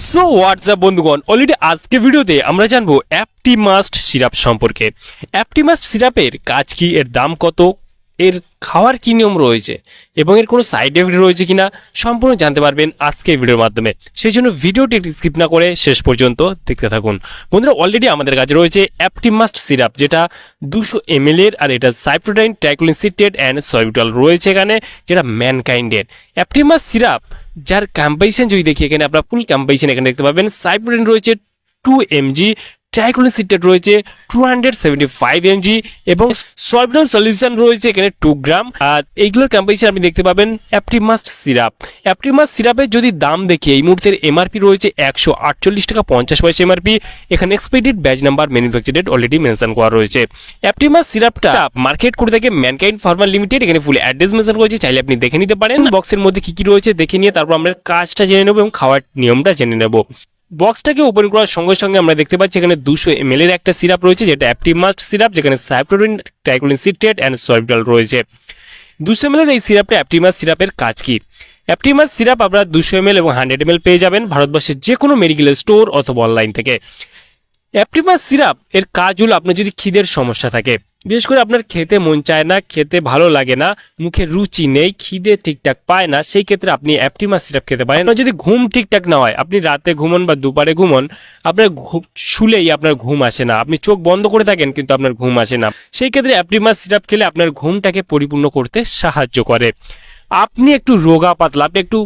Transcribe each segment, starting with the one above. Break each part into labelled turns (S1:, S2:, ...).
S1: So WhatsApp বন্ধুগণ? Already আজকে ভিডিওতে আমরা জানব অ্যাপটিমাস্ট সিরাপ সম্পর্কে। অ্যাপটিমাস্ট সিরাপের কাজ কি? এর দাম কত? এর খাওয়ার কি নিয়ম রয়েছে এবং এর কোনো সাইড এফেক্ট রয়েছে কিনা সম্পূর্ণ জানতে পারবেন আজকে ভিডিওর মাধ্যমে। সেই জন্য ভিডিওটি স্কিপ না করে শেষ পর্যন্ত দেখতে থাকুন। বন্ধুরা অলরেডি আমাদের কাছে রয়েছে অ্যাপটিমাস্ট সিরাপ যেটা দুশো এম এর আর এটা সাইপ্রোটাইন সাইপ্রোডাইন ট্রাইক্লোলিনসিটেড অ্যান্ড সলিবিটাল রয়েছে এখানে, যেটা ম্যানকাইন্ডের অ্যাপটিমাস সিরাপ যার কম্পাইশন যদি দেখি এখানে, আপনারা ফুল কম্পাইশন এখানে দেখতে পাবেন। সাইপ্রোডাইন রয়েছে টু এমজি ট্রাইক্লোলিনসিটেড রয়েছে two hundred seventy five mg এবং সলভিটাল সলিউশন রয়েছে এখানে টু গ্রাম আর এইগুলোর কম্পাইশন আপনি দেখতে পাবেন অ্যাপটিমাস্ট সিরাপ অ্যাপটিমাস্ট সিরাপের যদি দাম দেখি এই মুহূর্তের এমআরপি রয়েছে একশো আটচল্লিশ টাকা পঞ্চাশ পয়সা এমআরপি এখানে expired batch number manufactured already mention করা রয়েছে। অ্যাপটিমাস সিরাপটা মার্কেট করে থাকে ম্যানকাইন্ড ফার্মার লিমিটেড এখানে ফুল অ্যাড্রেস মেনশন করেছে, চাইলে আপনি দেখে নিতে পারেন। বক্সের মধ্যে কি কি রয়েছে দেখে নিয়ে তারপর আমরা কাজটা জেনে নেব এবং খাওয়ার নিয়মটা জেনে নেব। বক্সটাকে ওপেন করার সঙ্গে সঙ্গে আমরা দেখতে পাচ্ছি এখানে দুশো এম এর একটা সিরাপ রয়েছে, যেটা অ্যাপটিমাস্ট সিরাপ যেখানে সাইপ্রোডিন ট্রাইক্লোলিন সিট্রেট অ্যান্ড সলিবিটাল রয়েছে। দুশো এম এই সিরাপটা অ্যাপটিমাস সিরাপের কাজ কি? অ্যাপটিমাস সিরাপ আপনারা দুশো এম এবং হান্ড্রেড এম পেয়ে যাবেন ভারতবর্ষের যে কোনো মেডিকেল স্টোর অথবা অনলাইন থেকে। অ্যাপটিমাস সিরাপ এর কাজ হলো আপনার যদি খিদের সমস্যা থাকে বিশেষ করে আপনার খেতে মন চায় না, খেতে ভালো লাগে না, মুখে রুচি নেই, খিদে ঠিকঠাক পায় না, সেই ক্ষেত্রে আপনি অ্যাপটিমাস সিরাপ খেতে পারেন। যদি ঘুম ঠিকঠাক না হয়, আপনি রাতে ঘুমন বা দুপারে ঘুমন, আপনার শুলেই আপনার ঘুম আসে না। আপনি চোখ বন্ধ করে থাকেন, কিন্তু আপনার ঘুম আসে না। সেই ক্ষেত্রে অ্যাপটিমাস সিরাপ খেলে আপনার ঘুমটাকে পরিপূর্ণ করতে সাহায্য করে। আপনি একটু রোগা পাতলা, আপনি একটু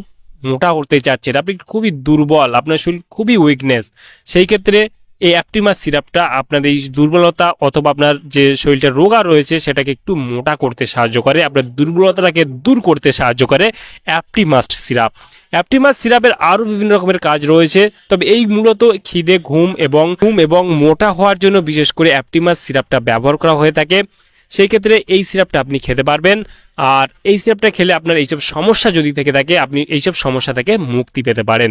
S1: মোটা করতে চাচ্ছেন, আপনি খুবই দুর্বল, আপনার শরীর খুবই উইকনেস সেই ক্ষেত্রে এই অ্যাপটিমাস সিরাপটা আপনার এই দুর্বলতা অথবা আপনার যে শরীরটা রোগা রয়েছে, সেটাকে একটু মোটা করতে সাহায্য করে, আপনার দুর্বলতাটাকে দূর করতে সাহায্য করে অ্যাপটিমাস্ট সিরাপ অ্যাপটিমাস সিরাপের আরও বিভিন্ন রকমের কাজ রয়েছে, তবে এই মূলত খিদে, ঘুম এবং ঘুম এবং মোটা হওয়ার জন্য বিশেষ করে অ্যাপটিমাস সিরাপটা ব্যবহার করা হয়ে থাকে। সেই ক্ষেত্রে এই সিরাপটা আপনি খেতে পারবেন। আর এই সিরাপটা খেলে আপনার এইসব সমস্যা যদি থেকে থাকে, আপনি এইসব সমস্যা থেকে মুক্তি পেতে পারেন।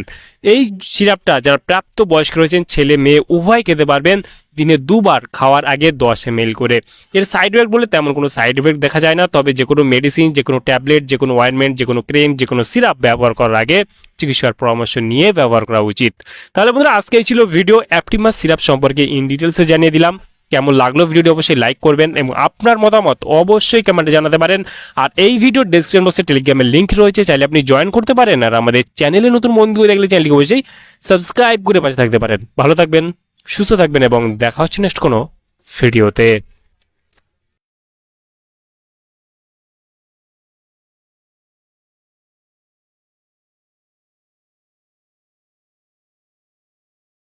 S1: এই সিরাপটা যারা প্রাপ্ত বয়স্ক রয়েছেন, ছেলে, মেয়ে, উভয় খেতে পারবেন। দিনে দুবার খাওয়ার আগে দশ এম করে। এর সাইড এফেক্ট বলে তেমন কোনো সাইড এফেক্ট দেখা যায় না। তবে যে কোনো মেডিসিন যে কোনো ট্যাবলেট যে কোনো অয়েনমেন্ট যে কোনো ক্রিম যে কোনো সিরাপ ব্যবহার করার আগে চিকিৎসার পরামর্শ নিয়ে ব্যবহার করা উচিত। তাহলে বন্ধুরা আজকে ছিল ভিডিও অ্যাপটিমাস সিরাপ সম্পর্কে ইন ডিটেলসে জানিয়ে দিলাম। কেমন লাগল ভিডিওটি অবশ্যই লাইক করবেন এবং আপনার মতামত অবশ্যই কমেন্টে জানাতে পারেন। আর এই ভিডিওর ডেসক্রিপশন বক্সে টেলিগ্রামের লিঙ্ক রয়েছে, চাইলে আপনি জয়েন করতে পারেন আর আমাদের চ্যানেলে নতুন বন্ধু দেখলে চ্যানেলকে অবশ্যই সাবস্ক্রাইব করে পাশে থাকতে পারেন। ভালো থাকবেন, সুস্থ থাকবেন এবং দেখা হচ্ছে নেক্সট কোনো ভিডিওতে